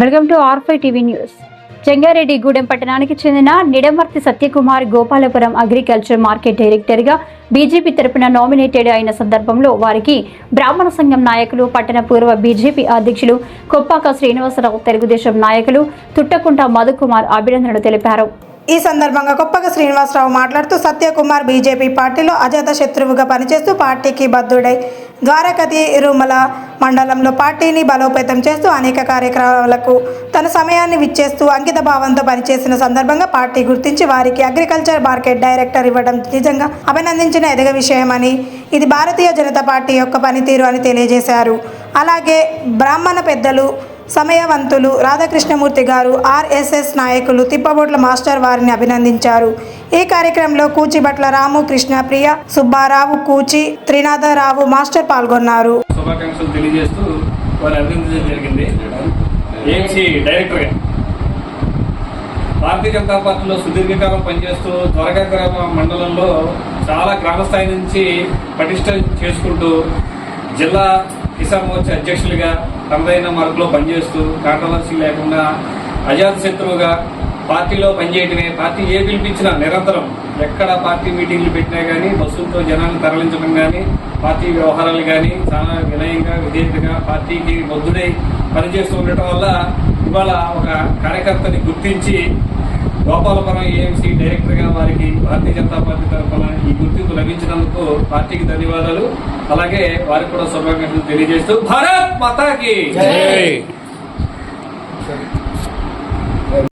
Welcome to ఆర్ఫై TV news. చెంగారెడ్డిగూడెం పట్టణానికి చెందిన నిడమర్తి సత్యకుమార్ గోపాలపురం అగ్రికల్చర్ మార్కెట్ డైరెక్టర్గా బీజేపీ తరపున నామినేటెడ్ అయిన సందర్భంలో వారికి బ్రాహ్మణ సంఘం నాయకులు పట్టణ పూర్వ బీజేపీ అధ్యక్షులు కొప్పాక శ్రీనివాసరావు తెలుగుదేశం నాయకులు తుట్టకుంట మధుకుమార్ అభినందనలు తెలిపారు. ఈ సందర్భంగా గొప్పగా శ్రీనివాసరావు మాట్లాడుతూ సత్యకుమార్ బీజేపీ పార్టీలో అజాత శత్రువుగా పనిచేస్తూ పార్టీకి బద్దుడై ద్వారకతి తిరుమల మండలంలో పార్టీని బలోపేతం చేస్తూ అనేక కార్యక్రమాలకు తన సమయాన్ని విచ్చేస్తూ అంకిత భావంతో పనిచేసిన సందర్భంగా పార్టీ గుర్తించి వారికి అగ్రికల్చర్ మార్కెట్ డైరెక్టర్ ఇవ్వడం నిజంగా అభినందించిన ఎదగ విషయమని ఇది భారతీయ జనతా పార్టీ యొక్క పనితీరు అని తెలియజేశారు. అలాగే బ్రాహ్మణ పెద్దలు సమయవంతులు రాధాకృష్ణమూర్తి గారు ఆర్ఎస్ఎస్ నాయకులు తిప్పబొట్ల మాస్టర్ వారిని అభినందించారు. ఈ కార్యక్రమంలో కూచిబట్ల రాము కృష్ణ ప్రియ సుబ్బారావు కూచి త్రినాథరావు మాస్టర్ పాల్గొన్నారు. శుభాకాంక్షలు తెలియజేస్తూ అభినందించడం జరిగింది. ఏఎంసీ డైరెక్టర్గా భారతీయ జనతా పార్టీలో సుదీర్ఘకాలం పనిచేస్తూ త్వరగా గ్రామ మండలంలో చాలా గ్రామ స్థాయి నుంచి పటిష్టం చేసుకుంటూ జిల్లా కిసాన్ మోర్చా అధ్యక్షులుగా తనదైన మార్పులో పనిచేస్తూ కాంట్రవర్సీ లేకుండా అజాత శత్రువుగా పార్టీలో పనిచేయటమే పార్టీ ఏ పిలిపించినా నిరంతరం ఎక్కడ పార్టీ మీటింగ్లు పెట్టినా కానీ బస్సులతో జనాన్ని తరలించడం కానీ పార్టీ వ్యవహారాలు కానీ చాలా వినయంగా విధేయతగా పార్టీకి మొద్దుడై పనిచేస్తూ ఉండటం వల్ల ఇవాళ ఒక కార్యకర్తని గుర్తించి గోపాలపురం ఏఎంసీ డైరెక్టర్గా వారికి భారతీయ జనతా పార్టీ తరఫున ఈ గుర్తింపు లభించినందుకు పార్టీకి ధన్యవాదాలు. అలాగే వారికి కూడా శుభాకాంక్షలు తెలియజేస్తూ భారత్ మాతాకి!